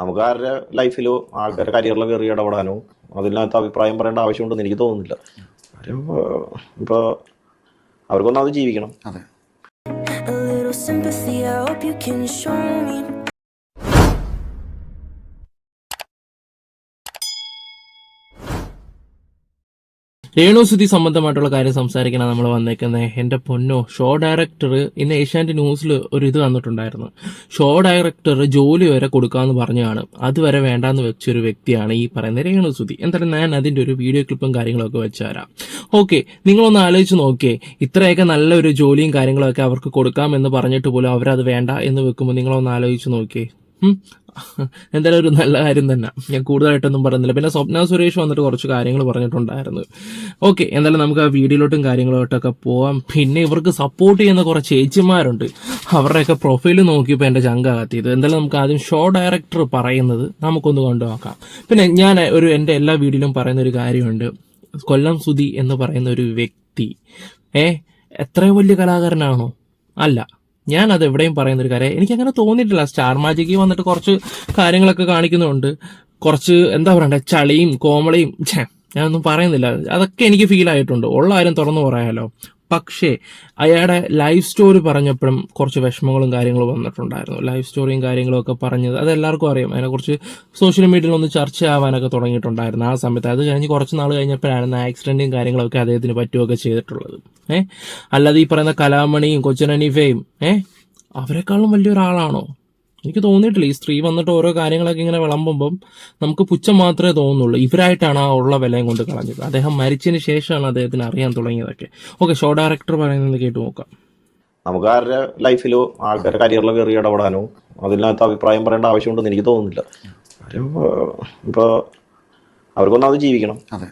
നമുക്ക് ആരുടെ ലൈഫിലോ ആൾക്കാരുടെ കരിയറിലോ കയറി ഇടപെടാനോ അതിനകത്ത് അഭിപ്രായം പറയേണ്ട ആവശ്യമുണ്ടെന്ന് എനിക്ക് തോന്നുന്നില്ല. ഇപ്പോൾ അവർക്കൊന്നും അത് ജീവിക്കണം. അതെ. A little sympathy, I hope you can show me. രേണുസുതി സംബന്ധമായിട്ടുള്ള കാര്യം സംസാരിക്കണം നമ്മൾ വന്നേക്കുന്നത് എന്റെ പൊന്നോ ഷോ ഡയറക്ടർ ഇന്ന് ഏഷ്യാനെറ്റ് ന്യൂസിൽ ഒരു ഇത് വന്നിട്ടുണ്ടായിരുന്നു ഷോ ഡയറക്ടർ ജോലി വരെ കൊടുക്കാമെന്ന് പറഞ്ഞാണ്. അതുവരെ വേണ്ടാന്ന് വെച്ചൊരു വ്യക്തിയാണ് ഈ പറയുന്ന രേണുസുതി എന്തായാലും ഞാൻ അതിന്റെ ഒരു വീഡിയോ ക്ലിപ്പും കാര്യങ്ങളൊക്കെ വെച്ചുതരാം ഓക്കെ നിങ്ങളൊന്ന് ആലോചിച്ച് നോക്കിയേ. ഇത്രയൊക്കെ നല്ലൊരു ജോലിയും കാര്യങ്ങളൊക്കെ അവർക്ക് കൊടുക്കാമെന്ന് പറഞ്ഞിട്ട് പോലും അവരത് വേണ്ട എന്ന് വെക്കുമ്പോൾ നിങ്ങളൊന്ന് ആലോചിച്ച് നോക്കിയേ. എന്തായാലും ഒരു നല്ല കാര്യം തന്നെ. ഞാൻ കൂടുതലായിട്ടൊന്നും പറയുന്നില്ല. പിന്നെ സ്വപ്ന സുരേഷ് വന്നിട്ട് കുറച്ച് കാര്യങ്ങൾ പറഞ്ഞിട്ടുണ്ടായിരുന്നു. ഓക്കെ എന്തായാലും നമുക്ക് ആ വീഡിയോയിലോട്ടും കാര്യങ്ങളോട്ടൊക്കെ പോവാം. പിന്നെ ഇവർക്ക് സപ്പോർട്ട് ചെയ്യുന്ന കുറച്ച് ചേച്ചിമാരുണ്ട്. അവരുടെയൊക്കെ പ്രൊഫൈൽ നോക്കിയപ്പോൾ എന്റെ ചങ്ക കത്തിയത്. എന്തായാലും നമുക്ക് ആദ്യം ഷോ ഡയറക്ടർ പറയുന്നത് നമുക്കൊന്ന് കൊണ്ടുനോക്കാം. പിന്നെ ഞാൻ ഒരു എന്റെ എല്ലാ വീഡിയോയിലും പറയുന്ന ഒരു കാര്യമുണ്ട്. കൊല്ലം സുധി എന്ന് പറയുന്ന ഒരു വ്യക്തി ഏ എത്ര വലിയ കലാകാരനാണോ? അല്ല. ഞാൻ അത് എവിടെയും പറയുന്ന ഒരു കാര്യം. എനിക്ക് അങ്ങനെ തോന്നിയിട്ടില്ല സ്റ്റാർ മാജിക്കിൽ വന്നിട്ട് കുറച്ച് കാര്യങ്ങളൊക്കെ കാണിക്കുന്നുണ്ട്. കുറച്ച് എന്താ പറയണ്ടേ? ചളിയും കോമളിയും. ഞാനൊന്നും പറയുന്നില്ല. അതൊക്കെ എനിക്ക് ഫീൽ ആയിട്ടുണ്ട്. ഉള്ള കാര്യം തുറന്നു പറയാലോ. പക്ഷേ അയാളുടെ ലൈഫ് സ്റ്റോറി പറഞ്ഞപ്പോഴും കുറച്ച് വിഷമങ്ങളും കാര്യങ്ങളും വന്നിട്ടുണ്ടായിരുന്നു. ലൈഫ് സ്റ്റോറിയും കാര്യങ്ങളും ഒക്കെ പറഞ്ഞത് അത് എല്ലാവർക്കും അറിയാം. അതിനെക്കുറിച്ച് സോഷ്യൽ മീഡിയയിൽ ഒന്ന് ചർച്ച ആവാനൊക്കെ തുടങ്ങിയിട്ടുണ്ടായിരുന്നു ആ സമയത്ത്. അത് കഴിഞ്ഞ് കുറച്ച് നാൾ കഴിഞ്ഞപ്പോഴാണ് ആക്സിഡന്റും കാര്യങ്ങളൊക്കെ അദ്ദേഹത്തിന് പറ്റുകയൊക്കെ ചെയ്തിട്ടുള്ളത്. ഏഹ് അല്ലാതെ ഈ പറയുന്ന കലാമണിയും കൊച്ചനനീഫയും ഏഹ് അവരെക്കാളും വലിയൊരാളാണോ? എനിക്ക് തോന്നിയിട്ടില്ല. ഈ സ്ത്രീ വന്നിട്ട് ഓരോ കാര്യങ്ങളൊക്കെ ഇങ്ങനെ വിളമ്പുമ്പം നമുക്ക് പുച്ഛം മാത്രമേ തോന്നുന്നുള്ളൂ ഇവരായിട്ടാണ് ആ ഉള്ള വിലയും കൊണ്ട് കളഞ്ഞത്. അദ്ദേഹം മരിച്ചതിന് ശേഷമാണ് അദ്ദേഹത്തിന് അറിയാൻ തുടങ്ങിയതൊക്കെ. ഓക്കെ ഷോ ഡയറക്ടർ പറയുന്നത് കേട്ട് നോക്കാം. നമുക്ക് ആരുടെ ലൈഫിലോ ആൾക്കാരുടെ കരിയറിലോ കയറി ഇടപെടാനോ അതിനകത്ത് അഭിപ്രായം പറയേണ്ട ആവശ്യമുണ്ടെന്ന് എനിക്ക് തോന്നുന്നില്ല. ഇപ്പോൾ അവർക്കൊന്നും അത് ജീവിക്കണം. അതെ.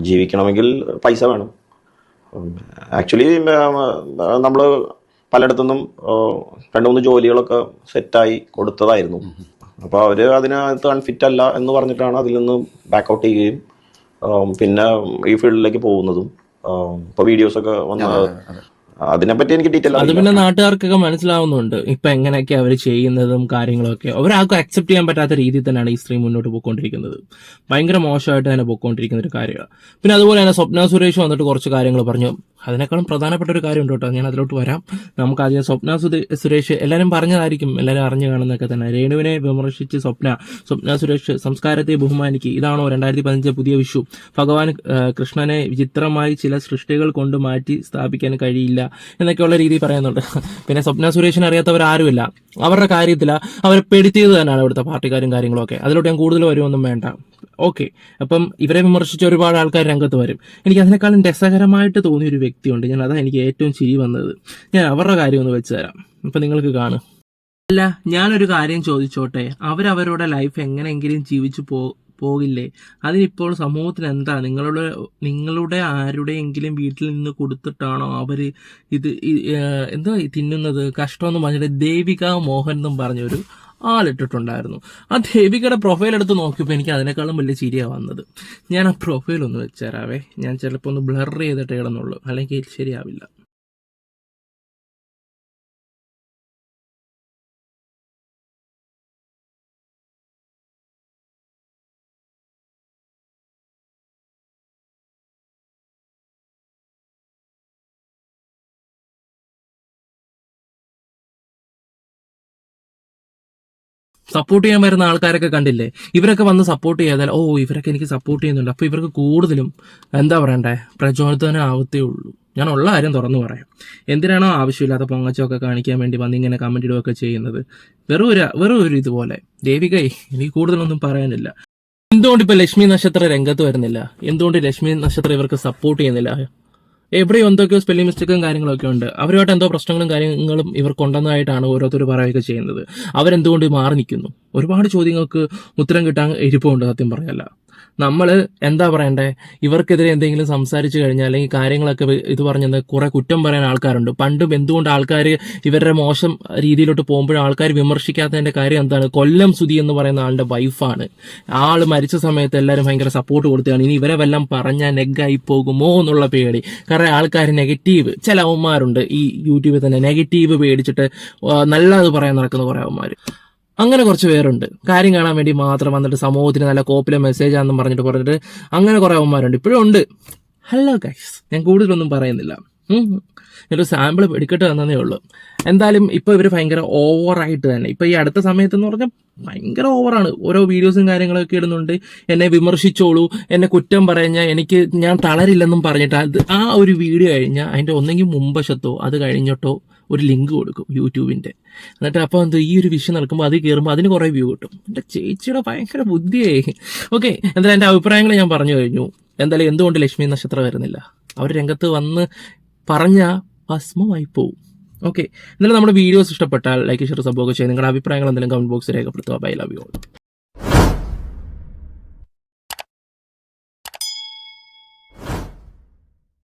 ജീവിക്കണമെങ്കിൽ പൈസ വേണം. ആക്ച്വലി നമ്മൾ പലയിടത്തുനിന്നും രണ്ട് മൂന്ന് ജോലികളൊക്കെ സെറ്റായി കൊടുത്തതായിരുന്നു. അപ്പോൾ അവർ അതിനകത്ത് അൺഫിറ്റ് അല്ല എന്ന് പറഞ്ഞിട്ടാണ് അതിൽ നിന്ന് ബാക്ക് ഔട്ട് ചെയ്യുകയും പിന്നെ ഈ ഫീൽഡിലേക്ക് പോകുന്നതും ഇപ്പോൾ വീഡിയോസൊക്കെ വന്ന് അതെ. അതിനെപ്പറ്റി എനിക്ക് ഡീറ്റെയിൽ അത് പിന്നെ നാട്ടുകാർക്കൊക്കെ മനസ്സിലാവുന്നുണ്ട്. ഇപ്പൊ എങ്ങനെയൊക്കെ അവർ ചെയ്യുന്നതും കാര്യങ്ങളൊക്കെ. ഒരാൾക്കും അക്സെപ്റ്റ് ചെയ്യാൻ പറ്റാത്ത രീതിയിൽ തന്നെയാണ് ഈ സ്ത്രീ മുന്നോട്ട് പോയിക്കൊണ്ടിരിക്കുന്നത്. ഭയങ്കര മോശമായിട്ട് തന്നെ പോയിക്കൊണ്ടിരിക്കുന്ന ഒരു കാര്യമാണ്. പിന്നെ അതുപോലെ തന്നെ സ്വപ്ന സുരേഷ് വന്നിട്ട് കുറച്ച് കാര്യങ്ങൾ പറഞ്ഞു. അതിനേക്കാളും പ്രധാനപ്പെട്ട ഒരു കാര്യം ഉണ്ട് കേട്ടോ ഞാൻ അതിലോട്ട് വരാം. നമുക്ക് ആദ്യം സ്വപ്ന സുരേഷ് എല്ലാവരും പറഞ്ഞതായിരിക്കും എല്ലാവരും അറിഞ്ഞു കാണുന്നതൊക്കെ തന്നെ. രേണുവിനെ വിമർശിച്ച് സ്വപ്ന സ്വപ്ന സുരേഷ് സംസ്കാരത്തെ ബഹുമാനിക്കുക ഇതാണോ രണ്ടായിരത്തി പതിനഞ്ച് പുതിയ വിഷു? ഭഗവാൻ കൃഷ്ണനെ വിചിത്രമായി ചില സൃഷ്ടികൾ കൊണ്ട് മാറ്റി സ്ഥാപിക്കാൻ കഴിയില്ല എന്നൊക്കെയുള്ള രീതിയിൽ പറയുന്നുണ്ട്. പിന്നെ സ്വപ്ന സുരേഷിനെ അറിയാത്തവർ ആരുമില്ല. അവരുടെ കാര്യത്തില അവരെ പെടുത്തിയത് തന്നെയാണ് ഇവിടുത്തെ പാർട്ടിക്കാരും കാര്യങ്ങളൊക്കെ. അതിലോട്ട് ഞാൻ കൂടുതൽ വരുമൊന്നും വേണ്ട. ഓക്കെ. അപ്പം ഇവരെ വിമർശിച്ച ഒരുപാട് ആൾക്കാർ രംഗത്ത് വരും. എനിക്ക് അതിനേക്കാളും രസകരമായിട്ട് തോന്നിയ ഒരു വ്യക്തിയുണ്ട്. ഞാൻ അതാ എനിക്ക് ഏറ്റവും ചിരി വന്നത്. ഞാൻ അവരുടെ കാര്യം ഒന്ന് വെച്ച് തരാം. അപ്പം നിങ്ങൾക്ക് കാണും. അല്ല ഞാനൊരു കാര്യം ചോദിച്ചോട്ടെ? അവരവരുടെ ലൈഫ് എങ്ങനെയെങ്കിലും ജീവിച്ചു പോ പോകില്ലേ? അതിനിപ്പോൾ സമൂഹത്തിന് എന്താ? നിങ്ങളുടെ നിങ്ങളുടെ ആരുടെയെങ്കിലും വീട്ടിൽ നിന്ന് കൊടുത്തിട്ടാണോ അവർ ഇത് എന്താ തിന്നുന്നത്? കഷ്ടമെന്ന് പറഞ്ഞിട്ട് ദേവിക മോഹൻ എന്നും പറഞ്ഞൊരു ആളിട്ടിട്ടുണ്ടായിരുന്നു. ആ ദേവികയുടെ പ്രൊഫൈൽ എടുത്ത് നോക്കിയപ്പോൾ എനിക്ക് അതിനേക്കാളും വലിയ ചിരിയാണ് വന്നത്. ഞാൻ ആ പ്രൊഫൈൽ ഒന്ന് വെച്ചേരാവേ ഞാൻ ചിലപ്പോൾ ഒന്ന് ബ്ലർ ചെയ്തിട്ടേ കിടന്നുള്ളൂ. അല്ലെങ്കിൽ ശരിയാവില്ല. സപ്പോർട്ട് ചെയ്യാൻ വരുന്ന ആൾക്കാരൊക്കെ കണ്ടില്ലേ? ഇവരൊക്കെ വന്ന് സപ്പോർട്ട് ചെയ്താൽ ഓ ഇവരൊക്കെ എനിക്ക് സപ്പോർട്ട് ചെയ്യുന്നുണ്ട്. അപ്പോൾ ഇവർക്ക് കൂടുതലും എന്താ പറയണ്ടേ? പ്രചോദനം ആവത്തേ ഉള്ളൂ. ഞാൻ ഉള്ള കാര്യം തുറന്നു പറയാം. എന്തിനാണോ ആവശ്യമില്ലാത്ത പൊങ്ങച്ചൊക്കെ കാണിക്കാൻ വേണ്ടി വന്ന് ഇങ്ങനെ കമന്റ് ഇടുകയൊക്കെ ചെയ്യുന്നത്? വെറും ഒരു വെറും ഒരു ഇതുപോലെ ദേവികൈ എനിക്ക് കൂടുതലൊന്നും പറയാനില്ല. എന്തുകൊണ്ട് ഇപ്പോൾ ലക്ഷ്മി നക്ഷത്ര രംഗത്ത് വരുന്നില്ല? എന്തുകൊണ്ട് ലക്ഷ്മി നക്ഷത്രം ഇവർക്ക് സപ്പോർട്ട് ചെയ്യുന്നില്ല? എവിടെയോ എന്തൊക്കെയോ സ്പെല്ലിംഗ് മിസ്റ്റേക്കും കാര്യങ്ങളൊക്കെ ഉണ്ട്. അവരുമായിട്ട് എന്തോ പ്രശ്നങ്ങളും കാര്യങ്ങളും ഇവർ കൊണ്ടുവന്നതായിട്ടാണ് ഓരോരുത്തർ പറയുകയൊക്കെ ചെയ്യുന്നത്. അവരെന്തുകൊണ്ട് മാറി നിൽക്കുന്നു? ഒരുപാട് ചോദ്യങ്ങൾക്ക് ഉത്തരം കിട്ടാൻ ഇരിപ്പുണ്ട് സത്യം പറയല്ല നമ്മൾ എന്താ പറയണ്ടേ? ഇവർക്കെതിരെ എന്തെങ്കിലും സംസാരിച്ചു കഴിഞ്ഞാൽ അല്ലെങ്കിൽ കാര്യങ്ങളൊക്കെ ഇത് പറഞ്ഞത് കുറെ കുറ്റം പറയാൻ ആൾക്കാരുണ്ട്. പണ്ടും എന്തുകൊണ്ട് ആൾക്കാർ ഇവരുടെ മോശം രീതിയിലോട്ട് പോകുമ്പോഴും ആൾക്കാർ വിമർശിക്കാത്തതിന്റെ കാര്യം എന്താണ്? കൊല്ലം സുതി എന്ന് പറയുന്ന ആളുടെ വൈഫാണ്. ആൾ മരിച്ച സമയത്ത് എല്ലാവരും ഭയങ്കര സപ്പോർട്ട് കൊടുത്തതാണ്. ഇനി ഇവരെ വല്ലതും പറഞ്ഞാൽ നെഗായി പോകുമോ എന്നുള്ള പേടി. കാരണം ആൾക്കാർ നെഗറ്റീവ് ചില അവന്മാരുണ്ട്. ഈ യൂട്യൂബിൽ തന്നെ നെഗറ്റീവ് പേടിച്ചിട്ട് നല്ലത് പറയാൻ നടക്കുന്ന കുറേ അവന്മാർ അങ്ങനെ കുറച്ച് പേരുണ്ട്. കാര്യം കാണാൻ വേണ്ടി മാത്രം വന്നിട്ട് സമൂഹത്തിന് നല്ല കോപ്പിലെ മെസ്സേജ് ആണെന്ന് പറഞ്ഞിട്ട് പറഞ്ഞിട്ട് അങ്ങനെ കുറെ അവന്മാരുണ്ട്. ഇപ്പോഴും ഉണ്ട്. ഹലോ ഗൈസ് ഞാൻ കൂടുതലൊന്നും പറയുന്നില്ല. ഒരു സാമ്പിൾ എടുക്കട്ടെ തന്നേ ഉള്ളൂ. എന്തായാലും ഇപ്പോൾ ഇവർ ഭയങ്കര ഓവറായിട്ട് തന്നെ. ഇപ്പോൾ ഈ അടുത്ത സമയത്ത് എന്ന് പറഞ്ഞാൽ ഭയങ്കര ഓവറാണ് ഓരോ വീഡിയോസും കാര്യങ്ങളൊക്കെ ഇടുന്നുണ്ട്. എന്നെ വിമർശിച്ചോളൂ. എന്നെ കുറ്റം പറഞ്ഞാൽ എനിക്ക് ഞാൻ തളരില്ലെന്നും പറഞ്ഞിട്ട് അത് ആ ഒരു വീഡിയോ കഴിഞ്ഞാൽ അതിന്റെ ഒന്നെങ്കിൽ മുമ്പശത്തോ അത് കഴിഞ്ഞിട്ടോ ഒരു ലിങ്ക് കൊടുക്കും യൂട്യൂബിന്റെ. എന്നിട്ട് അപ്പോൾ എന്ത് ഈ ഒരു വിഷയം നടക്കുമ്പോൾ അത് കയറുമ്പോൾ അതിന് കുറേ വ്യൂ കിട്ടും. എന്റെ ചേച്ചിയുടെ ഭയങ്കര ബുദ്ധിയായി. ഓക്കെ എന്തായാലും എന്റെ അഭിപ്രായങ്ങൾ ഞാൻ പറഞ്ഞു കഴിഞ്ഞു. എന്തായാലും എന്തുകൊണ്ട് ലക്ഷ്മി നക്ഷത്രം വരുന്നില്ല? അവർ രംഗത്ത് വന്ന് പറഞ്ഞ ഭസ്മമായി പോവും. ഓക്കെ എന്നാലും നമ്മുടെ വീഡിയോസ് ഇഷ്ടപ്പെട്ടാൽ ലൈക്ക് ഷെയർ സംഭവം ചെയ്യുക നിങ്ങളുടെ അഭിപ്രായങ്ങൾ എന്തെങ്കിലും കമന്റ് ബോക്സിൽ രേഖപ്പെടുത്തുക. Bye love U